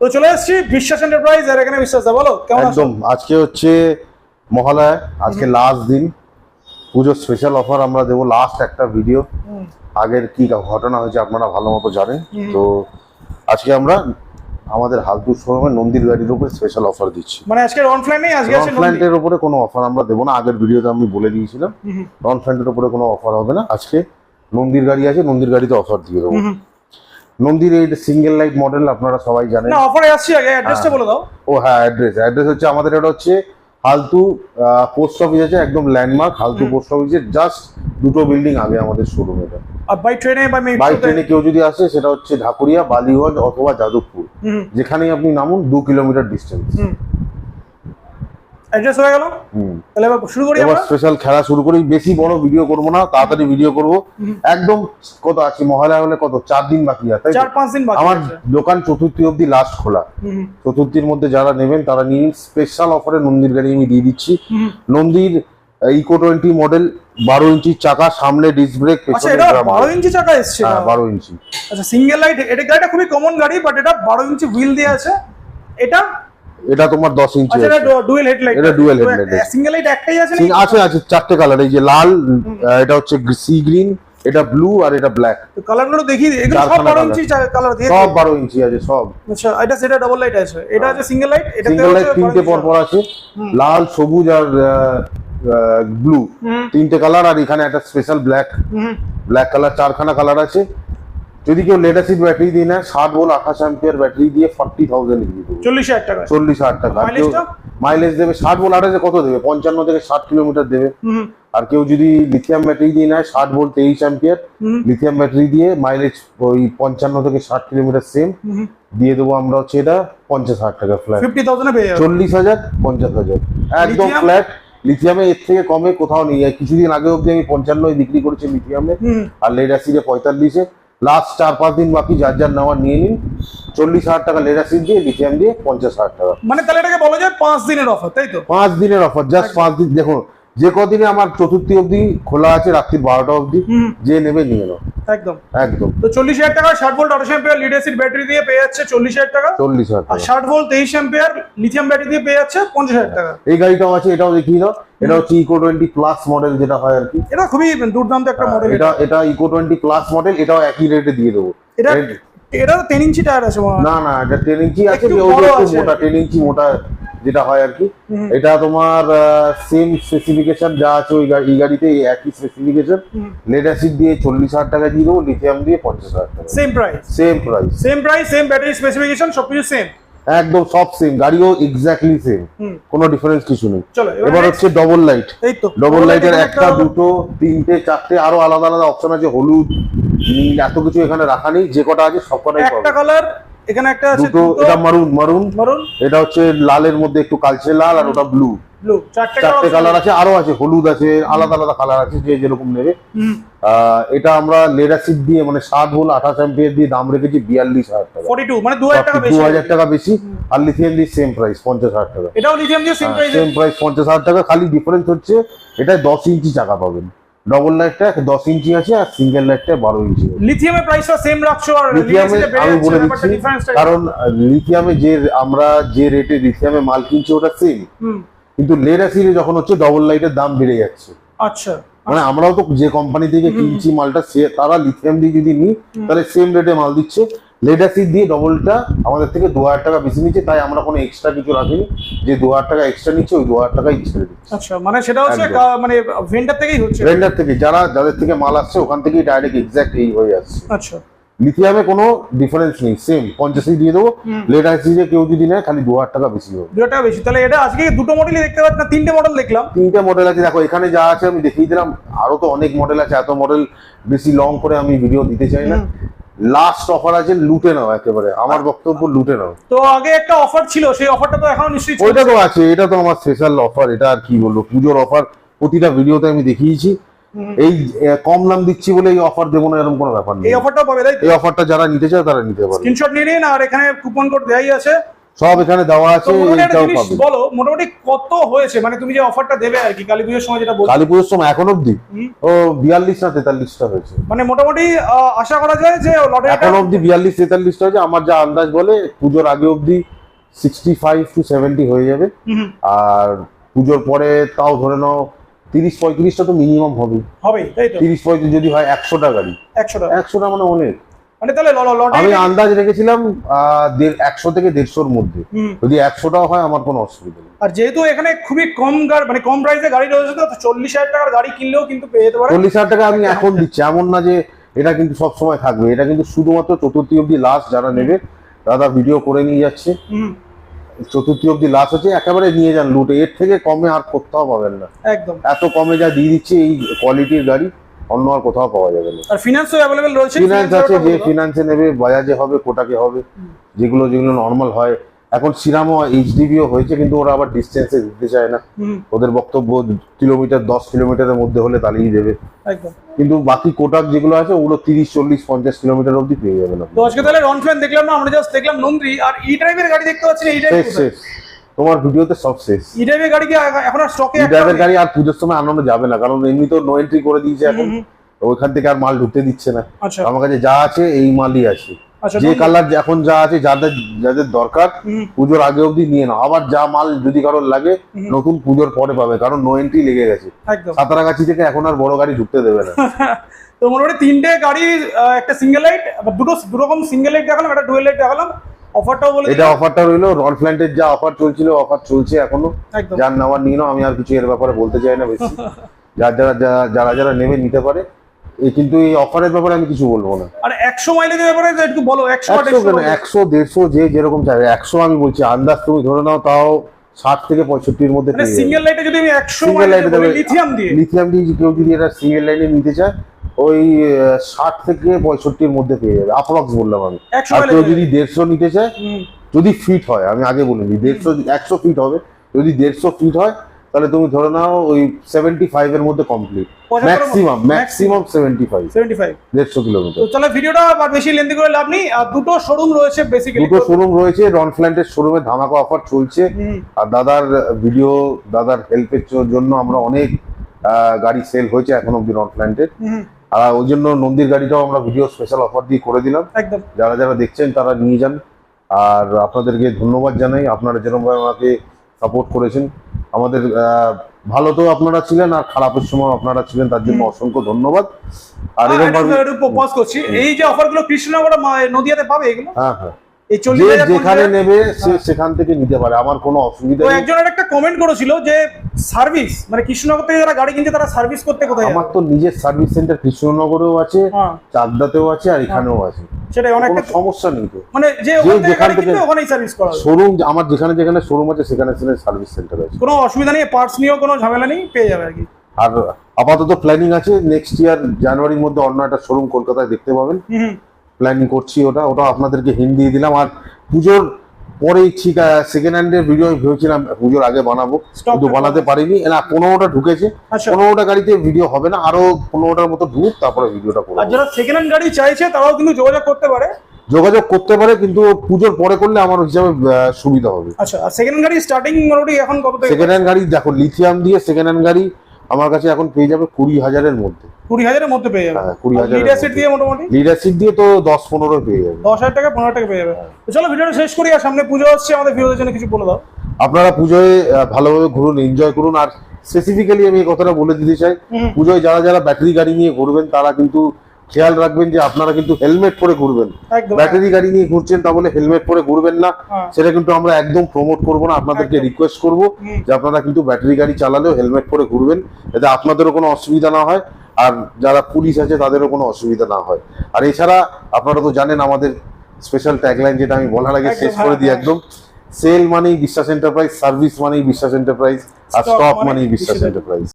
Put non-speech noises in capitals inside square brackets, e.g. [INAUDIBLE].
তো চলে এসেছি বিশ্বাস এন্টারপ্রাইজ আর এখানে বিশ্বাস দা বলো কেমন একদম আজকে হচ্ছে মহালয়া আজকে লাস্ট দিন। পুজোর স্পেশাল অফার আমরা দেবো লাস্ট একটা ভিডিও আগের কি ঘটনা হয়েছে আপনারা ভালো মতো জানেন। তো আজকে আমরা আমাদের হালদুর শোরুমে নন্দীর গাড়ির উপরে স্পেশাল অফার দিচ্ছি। মানে আজকে নেই আজকে আছে নন্দী। ফ্ল্যান্টের উপরে কোনো অফার আমরা দেবো না আগের ভিডিওতে আমি বলে দিয়েছিলাম। ফ্ল্যান্টের উপরে কোনো অফার হবে না। আজকে নন্দীর গাড়ি আছে নন্দীর গাড়িতে অফার দিয়ে দেবো। নন্দির এই সিঙ্গেল লাইট মডেল আপনারা সবাই জানেন। না অফারে আসছি আগে অ্যাড্রেসটা। বলে দাও। ও হ্যাঁ অ্যাড্রেস অ্যাড্রেস হচ্ছে আমাদের এটা হচ্ছে হালতু পোস্ট অফিস আছে একদম ল্যান্ডমার্ক হালতু পোস্ট অফিসের জাস্ট দুটো বিল্ডিং আগে আমাদের শোরুম এটা আর বাই ট্রেনে বাই ট্রেনে কেউ যদি আসে সেটা হচ্ছে ঢাকুরিয়া বালিগঞ্জ অথবা যাদবপুর। যেখানেই আপনি নামুন দু কিলোমিটার ডিস্টেন্স অ্যাড্রেস হয়ে গেল। তাহলে এবার শুরু করি এবার আমরা। স্পেশাল খেলা শুরু করি। বেশি বড় ভিডিও করব না তাড়াতাড়ি ভিডিও করব। একদম কত আছে মহালয়া হলে কত? চার দিন বাকি আছে চার পাঁচ দিন বাকি আমার দোকান চতুর্থী অবধি লাস্ট খোলা। চতুর্থীর মধ্যে যারা নেবেন তারা নিয়ে স্পেশাল অফারে নন্দির গাড়ি আমি দিয়ে দিচ্ছি। নন্দীর ইকো টোয়েন্টি মডেল বারো ইঞ্চির চাকা সামনে ডিস্ক ব্রেক আচ্ছা বারো ইঞ্চি চাকা এসছে। হ্যাঁ বারো ইঞ্চি। আচ্ছা সিঙ্গেল লাইট এটা গাড়িটা খুবই কমন গাড়ি বাট এটা বারো ইঞ্চি হুইল দিয়ে আছে। এটা এটা তোমার দশ ইঞ্চি এটা হেডলাইট এটা। সিঙ্গেল লাইট একটাই আছে আছে আছে চারটে কালার এই যে লাল এটা হচ্ছে সি গ্রিন এটা ব্লু আর এটা ব্ল্যাক কালারগুলো দেখি এগুলো সব চারখানা বারো colour। ইঞ্চি কালার দিয়ে সব বারো ইঞ্চি আছে সব। আচ্ছা এটা সেটা ডাবল লাইট আছে। এটা আছে সিঙ্গেল লাইট এটা সিঙ্গেল লাইট তিনটে পর পর আছে। লাল সবুজ আর ব্লু তিনটে কালার আর এখানে একটা স্পেশাল ব্ল্যাক ব্ল্যাক কালার চারখানা কালার আছে। যদি কেউ লেটাসিড ব্যাটারি দিয়ে নেয় ষাট বল আঠাশ অ্যাম্পিয়ার ব্যাটারি দিয়ে ফর্টি থাউজেন্ড দেবো। চল্লিশ হাজার টাকা। চল্লিশ হাজার টাকা। মাইলেজ দেবে ষাট বল আঠাশে কত দেবে? পঞ্চান্ন থেকে ষাট কিলোমিটার দেবে। আর কেউ যদি লিথিয়াম ব্যাটারি দিয়ে নেয় ষাট ভোল্ট তেইশ অ্যাম্পিয়ার হুম লিথিয়াম ব্যাটারি দিয়ে মাইলেজ ওই পঞ্চান্ন থেকে ষাট কিলোমিটার সেম দিয়ে দেবো আমরা হচ্ছে এটা পঞ্চাশ হাজার টাকা ফ্ল্যাট চল্লিশ হাজার পঞ্চাশ হাজার। একদম ফ্ল্যাট লিথিয়ামে এর থেকে কমে কোথাও নেই। কিছুদিন আগে অব্দি আমি পঞ্চান্নই বিক্রি করেছি লিথিয়ামে আর লেড অ্যাসিডে পঁয়তাল্লিশে। লাস্ট চার পাঁচ দিন বাকি যার যার নেওয়া নিয়ে নিন। চল্লিশ হাজার টাকা লেড অ্যাসিড দিয়ে লিথিয়াম দিয়ে পঞ্চাশ হাজার টাকা। মানে তাহলে এটাকে বলা যায় পাঁচ দিনের অফার তাই তো? পাঁচ দিনের অফার জাস্ট পাঁচ দিন। দেখুন যে কদিনে আমার চতুর্থী অবধি খোলা আছে রাত্রি বারোটা অবধি যে নেবে নিয়ে নাও। একদম। একদম। তো চল্লিশ হাজার টাকা ষাট ভোল্ট আঠাশ অ্যাম্পিয়ার লিড অ্যাসিড ব্যাটারি দিয়ে পেয়ে যাচ্ছে চল্লিশ হাজার টাকা। চল্লিশ হাজার আর ষাট ভোল্ট তেইশ অ্যাম্পিয়ার লিথিয়াম ব্যাটারি দিয়ে পেয়ে যাচ্ছে পঞ্চাশ হাজার টাকা। এই গাড়িটাও আছে এটাও দেখিয়ে দাও। এটা হচ্ছে ইকো টোয়েন্টি প্লাস মডেল যেটা হয় আর কি। এটা খুবই দুর্দান্ত একটা মডেল এটা এটা ইকো টোয়েন্টি প্লাস মডেল এটাও একই রেটে দিয়ে দেবো। এটা রেট- এটা তো টেন ইঞ্চি টায়ার আছে না না এটা টেন ইঞ্চি আছে। মোটা টেন ইঞ্চি মোটা যেটা হয় আর কি। এটা তোমার সেম স্পেসিফিকেশন যা আছে ওই গাড়ি এই গাড়িতে এই একই স্পেসিফিকেশন লেড অ্যাসিড দিয়ে চল্লিশ হাজার টাকা দিয়ে দেবো লিথিয়াম দিয়ে পঞ্চাশ হাজার টাকা। Same price same price same price same battery specification সবকিছু সেম একদম সব সেম গাড়িও এক্স্যাক্টলি সেম কোনো ডিফারেন্স কিছু নেই। চলো এবার হচ্ছে ডবল লাইট এই তো ডবল লাইটের একটা দুটো তিনটে চারটে আরও আলাদা আলাদা অপশন আছে হলুদ নীল এত কিছু এখানে রাখা নেই যে কটা আছে সব কটাই একটা কালার এখানে একটা আছে দুটো এটা মারুন মারুন মারুন এটা হচ্ছে লালের মধ্যে একটু কালচে লাল আর ওটা ব্লু ব্লু চারটে কালার আছে। আরও আছে হলুদ আছে আলাদা আলাদা কালার আছে যে যেরকম নেবে। আহ, এটা আমরা দিয়ে মানে আঠাশ অ্যাম্পিয়ার দিয়ে দাম রেখেছি বিয়াল্লিশ হাজার টাকা। 42 মানে দু হাজার টাকা বেশি। আর লিথিয়াম দিয়ে সেম প্রাইস পঞ্চাশ হাজার টাকা। এটাও লিথিয়াম দিয়ে সেম প্রাইস সেম প্রাইস পঞ্চাশ হাজার টাকা খালি ডিফারেন্স হচ্ছে এটা দশ ইঞ্চি চাকা পাবেন। ডবল লাইটটা দশ ইঞ্চি আছে আর সিঙ্গেল লাইটটা বারো ইঞ্চি লিথিয়ামের প্রাইসটা সেম রাখছো আর লিথিয়ামে লিথিয়ামে আমি বলে দিচ্ছি কারণ লিথিয়ামে যে আমরা যে রেটে লিথিয়ামে মাল কিনছি ওটা সেম কিন্তু লেড অ্যাসিডে যখন হচ্ছে ডবল লাইটের দাম বেড়ে যাচ্ছে। আচ্ছা। মানে আমরাও তো যে কোম্পানি থেকে কিনছি মালটা সে তারা লিথিয়াম দিয়ে যদি নিই তাহলে সেম রেটে মাল দিচ্ছে। লেড অ্যাসিড দিয়ে ডবলটা আমাদের থেকে দু হাজার টাকা বেশি নিচ্ছে তাই আমরা কোনো এক্সট্রা কিছু রাখিনি। যে দু হাজার টাকা এক্সট্রা নিচ্ছে ওই দু হাজার টাকাই ছেড়ে দিচ্ছি। আচ্ছা মানে সেটা হচ্ছে। মানে ভেন্ডার থেকেই হচ্ছে। ভেন্ডার থেকে যারা যাদের থেকে মাল আসছে ওখান থেকেই ডাইরেক্ট এক্সাক্ট এই হয়ে যাচ্ছে আচ্ছা। লিথিয়ামে কোনো ডিফারেন্স নেই সেম পঞ্চাশই দিয়ে দেবো। লেড অ্যাসিডে কেউ যদি নেয় খালি দু হাজার টাকা বেশি হবে। দু টাকা বেশি। তাহলে এটা আজকে দুটো মডেলই দেখতে পাচ্ছি না তিনটে মডেল দেখলাম। তিনটে মডেল আছে। দেখো এখানে যা আছে আমি দেখিয়ে দিলাম আরও তো অনেক মডেল আছে এত মডেল বেশি লং করে আমি ভিডিও দিতে চাই না। লাস্ট অফার আছে লুটে নাও একেবারে। আমার বক্তব্য লুটে নাও। তো আগে একটা অফার ছিল সেই অফারটা তো এখন নিশ্চয়ই ওইটা তো আছে এটা তো আমার স্পেশাল অফার এটা আর কি বলব পুজোর অফার প্রতিটা ভিডিওতে আমি দেখিয়েছি। এই কম দাম দিচ্ছি বলে এই অফার দেবো না এরকম কোনো ব্যাপার নেই। এই অফারটা পাবে তাই এই অফারটা যারা নিতে চায় তারা নিতে পারে স্ক্রিনশট নিয়ে নিন আর এখানে কুপন কোড দেওয়াই আছে। সব এখানে দেওয়া আছে এইটাও পাবে বলো মোটামুটি কত হয়েছে? মানে তুমি যে অফারটা দেবে আর কি কালী পুজোর সময় যেটা বলছো। কালী পুজোর সময় এখন অব্দি ও বিয়াল্লিশ না তেতাল্লিশটা হয়েছে। মানে মোটামুটি আশা করা যায় যে লটারিটা এখন অব্দি বিয়াল্লিশ তেতাল্লিশটা হয়েছে। আমার যা আন্দাজ বলে পুজোর আগে অব্দি সিক্সটি ফাইভ টু সেভেন্টি হয়ে যাবে। আর পুজোর পরে তাও ধরে নাও তিরিশ পঁয়ত্রিশটা তো মিনিমাম হবে তো? তিরিশ পঁয়ত্রিশ যদি হয় একশোটা গাড়ি। একশো টাকা একশোটা মানে অনেক। মানে তাহলে আমি আন্দাজ রেখেছিলাম একশো থেকে দেড়শোর মধ্যে। যদি একশোটাও হয় আমার কোনো অসুবিধা নেই। আর যেহেতু এখানে খুবই কম মানে কম প্রাইসে গাড়ি রয়েছে তো চল্লিশ হাজার টাকার গাড়ি কিনলেও কিন্তু পেয়ে যেতে পারে। চল্লিশ হাজার টাকা আমি এখন দিচ্ছি। এমন না যে এটা কিন্তু সব সময় থাকবে। এটা কিন্তু শুধুমাত্র চতুর্থী অব্দি লাস্ট যারা নেবে দাদা ভিডিও করে নিয়ে যাচ্ছে। চতুর্থী অব্দি লাস্ট হচ্ছে একেবারে নিয়ে যান লুটে এর থেকে কমে আর কোথাও পাবেন না। একদম। এত কমে যা দিয়ে দিচ্ছে এই কোয়ালিটির গাড়ি। অন্য আর কোথাও পাওয়া যাবে না। আর ফিনান্সও অ্যাভেলেবেল রয়েছে ফিনান্স আছে যে ফিনান্সে নেবে বাজাজে হবে কোটাকে হবে যেগুলো যেগুলো নর্মাল হয়। এখন সিরামও এইচডিবিও হয়েছে কিন্তু ওরা আবার ডিস্টেন্সে দিতে চায় না। ওদের বক্তব্য কিলোমিটার দশ কিলোমিটারের মধ্যে হলে তাহলেই দেবে। একদম। কিন্তু বাকি কোটাক যেগুলো আছে ওগুলো তিরিশ চল্লিশ পঞ্চাশ কিলোমিটার অবধি পেয়ে যাবে আপনি তো আজকে তাহলে রন ফ্যান দেখলাম না আমরা জাস্ট দেখলাম নন্দ্রি আর ই ড্রাইভের গাড়ি দেখতে পাচ্ছি ই শেষ ড্রাইভ তোমার ভিডিওতে সব শেষ। ই ড্রাইভের গাড়ি কি এখন আর স্টকে ড্রাইভের গাড়ি আর পুজোর সময় আনানো যাবে না কারণ এমনি তো নো এন্ট্রি করে দিয়েছে এখন। ওইখান থেকে আর মাল ঢুকতে দিচ্ছে না। আচ্ছা। আমার কাছে যা আছে এই মালই আছে। আচ্ছা যে কালার এখন যা আছে যাদের যাদের দরকার পুজোর আগে অবধি নিয়ে নাও। আবার যা মাল যদি কারোর লাগে নতুন পুজোর পরে পাবে কারণ নো এন্ট্রি লেগে গেছে। সাঁতারাগাছি থেকে এখন আর বড় গাড়ি ঢুকতে দেবে না। [LAUGHS] তো মোটামুটি তিনটে গাড়ি একটা সিঙ্গেল লাইট দুটো দু রকম সিঙ্গেল লাইট দেখালাম একটা ডুয়েল লাইট দেখালাম। অফারটাও বলে এটা অফারটা রইল রড প্ল্যান্টের যা অফার চলছিল অফার চলছে এখনও। যার নেওয়ার নিয়ে নাও আমি আর কিছু এর ব্যাপারে বলতে চাই না বেশি। [LAUGHS] যার যারা যারা- যারা যারা নেবে নিতে পারে। এই কিন্তু এই অফারের ব্যাপারে আমি কিছু বলব না। আর একশো মাইলেজের ব্যাপারে একটু বলো একশো কেন? একশো একশো দেড়শো যে যেরকম চাইবে একশো আমি বলছি আন্দাজ তুমি ধরে নাও তাও ষাট থেকে পঁয়ষট্টির মধ্যে মানে সিঙ্গেল লাইটে যদি আমি একশো দিয়ে? লিথিয়াম দিয়ে কেউ যদি এটা সিঙ্গেল লাইনে নিতে চায় ওই ষাট থেকে পঁয়ষট্টির মধ্যে পেয়ে যাবে অ্যাপ্রক্স বললাম আমি। আর কেউ যদি দেড়শো নিতে চায় যদি ফিট হয় আমি আগে বলিনি দেড়শো একশো ফিট হবে। যদি দেড়শো ফিট হয় তাহলে তুমি ধরে নাও ওই সেভেন্টি ফাইভ এর মধ্যে complete maximum maximum seventy five seventy five দেড়শো কিলোমিটার চলো ভিডিওটা আর বেশি লেন্দি করে লাভ নেই। আর দুটো শোরুম রয়েছে বেসিক্যালি দুটো শোরুম রয়েছে রন ফ্ল্যান্টের শোরুমে ধামাকা অফার চলছে। আর দাদার ভিডিও দাদার হেল্পের জন্য আমরা অনেক গাড়ি সেল হয়েছে এখন অব্দি রন ফ্ল্যান্টের আর ওই জন্য নন্দীর গাড়িটাও আমরা ভিডিও স্পেশাল অফার দিয়ে করে দিলাম। একদম। যারা যারা দেখছেন তারা নিয়ে যান। আর আপনাদেরকে ধন্যবাদ জানাই। আপনারা যেরকমভাবে আমাকে সাপোর্ট করেছেন। আমাদের ভালো তো আপনারা ছিলেন আর খারাপের সময় আপনারা ছিলেন তার জন্য অসংখ্য ধন্যবাদ। আর এরকম একটু করছি। এই যে অফারগুলো কৃষ্ণনগর মা- নদিয়াতে পাবে এগুলো? হ্যাঁ হ্যাঁ। এই চল্লিশ যেখানে নেবে সে হ্যাঁ। সেখান থেকে নিতে পারে আমার কোনো অসুবিধা নেই। একটা কমেন্ট করেছিল যে সার্ভিস মানে কৃষ্ণনগর থেকে যারা গাড়ি কিনছে তারা সার্ভিস করতে কোথায় আমার তো নিজের সার্ভিস সেন্টার কৃষ্ণনগরেও আছে হ্যাঁ। চাকদাতেও আছে আর এখানেও আছে। সেটাই কোনো অনেকটা সমস্যা নেই তো। মানে যে যেখান গাড়ি থেকে- ওখানেই সার্ভিস করা শোরুম আমার যেখানে যেখানে শোরুম আছে সেখানে সেখানে সার্ভিস সেন্টার আছে। কোনো অসুবিধা নেই পার্টস নিয়েও কোনো ঝামেলা নেই পেয়ে যাবে আর কি। আর আপাতত প্ল্যানিং আছে নেক্সট ইয়ার জানুয়ারির মধ্যে অন্য একটা শোরুম কলকাতায় দেখতে পাবেন। প্ল্যানিং করছি ওটা ওটা আপনাদেরকে হিন্ট দিয়ে দিলাম। আর পুজোর পরেই ঠিক সেকেন্ড হ্যান্ডের ভিডিও আমি ভেবেছিলাম পুজোর আগে বানাবো কিন্তু বানাতে পারিনি। না পনেরোটা ঢুকেছে। আচ্ছা। পনেরোটা গাড়িতে ভিডিও হবে না আরও পনেরোটার মতো ঢুক তারপরে ভিডিওটা করব। আর যারা সেকেন্ড হ্যান্ড গাড়ি চাইছে তারাও কিন্তু যোগাযোগ করতে পারে। যোগাযোগ করতে পারে কিন্তু পুজোর পরে করলে আমার হিসাবে সুবিধা হবে। আচ্ছা সেকেন্ড গাড়ি স্টার্টিং মোটামুটি এখন কত সেকেন্ড হ্যান্ড গাড়ি দেখো লিথিয়াম দিয়ে সেকেন্ড হ্যান্ড গাড়ি আমার কাছে এখন পেয়ে যাবে কুড়ি হাজারের মধ্যে। কুড়ি হাজারের মধ্যে পেয়ে যাবে? হ্যাঁ কুড়ি হাজার লিডার সিট দিয়ে মোটামুটি? লিডারশিপ দিয়ে তো দশ পনেরো পেয়ে যাবে। দশ হাজার টাকা পনেরো টাকা পেয়ে যাবে। তো চলো ভিডিওটা শেষ করি আর সামনে পুজো আসছে আমাদের জন্য কিছু বলে দাও। আপনারা পুজোয় ভালোভাবে ঘুরুন এনজয় করুন। আর স্পেসিফিক্যালি আমি এই কথাটা বলে দিতে চাই পুজোয় যারা যারা ব্যাটারি গাড়ি নিয়ে ঘুরবেন তারা কিন্তু খেয়াল রাখবেন যে আপনারা কিন্তু হেলমেট পরে ঘুরবেন। ব্যাটারি গাড়ি নিয়ে ঘুরছেন তা বলে হেলমেট পরে ঘুরবেন না। হ্যাঁ। সেটা কিন্তু আমরা একদম প্রমোট করব না আপনাদেরকে রিকোয়েস্ট করব যে আপনারা কিন্তু ব্যাটারি গাড়ি চালালেও হেলমেট পরে ঘুরবেন যাতে আপনাদেরও কোনো অসুবিধা না হয় আর যারা পুলিশ আছে তাদেরও কোনো অসুবিধা না হয়। আর এছাড়া আপনারা তো জানেন আমাদের স্পেশাল ট্যাগলাইন যেটা আমি বলার আগে শেষ হ্যাঁ, করে দিই হ্যাঁ। একদম। সেল মানেই বিশ্বাস এন্টারপ্রাইজ সার্ভিস মানেই বিশ্বাস এন্টারপ্রাইজ আর স্টক মানেই বিশ্বাস এন্টারপ্রাইজ